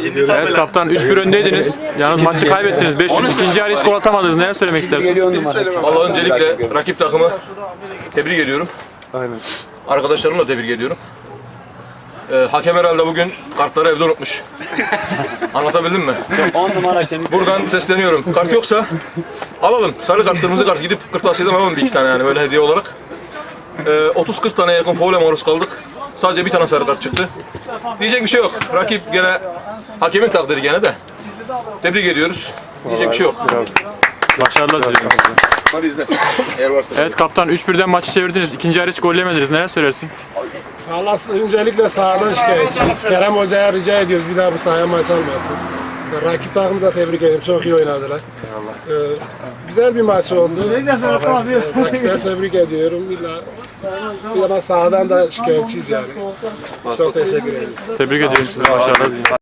Evet kaptan 3-1 öndeydiniz. Yalnız maçı kaybettiniz. 5 ikinci yarı hiç gol atamadınız. Neler söylemek istersin? Valla öncelikle rakip takımı tebrik ediyorum. Aynen. Arkadaşlarımı da tebrik ediyorum. Ee, hakem herhalde bugün kartları evde unutmuş. Anlatabildim mi? 10 numara kemik. Buradan sesleniyorum. Kart yoksa alalım. Sarı kart, kırmızı kart gidip kırtasiyeden alalım bir iki tane yani böyle hediye olarak. Ee, 30-40 tane yakın faule maruz kaldık. Sadece bir tane sarı kart çıktı. Diyecek bir şey yok. Rakip gene hakemin takdiri gene de. Tebrik ediyoruz. Diyecek bir şey yok. Başarılar diliyorum size. Hadi izle. Eğer varsa. Evet kaptan 3-1'den maçı çevirdiniz. İkinci yarı hiç gol yemediniz. Neler söylersin? Allah öncelikle sahadan şikayetçiyiz. Kerem Hoca'ya rica ediyoruz bir daha bu sahaya maç almasın. Rakip takımı da tebrik ederim. Çok iyi oynadılar. Ee, güzel bir maç oldu. Ee, Rakipleri tebrik ediyorum. Bir daha, bir daha sahadan da şikayetçiyiz yani. Çok teşekkür ederim. Tebrik ediyorum size. Başarılar diliyorum.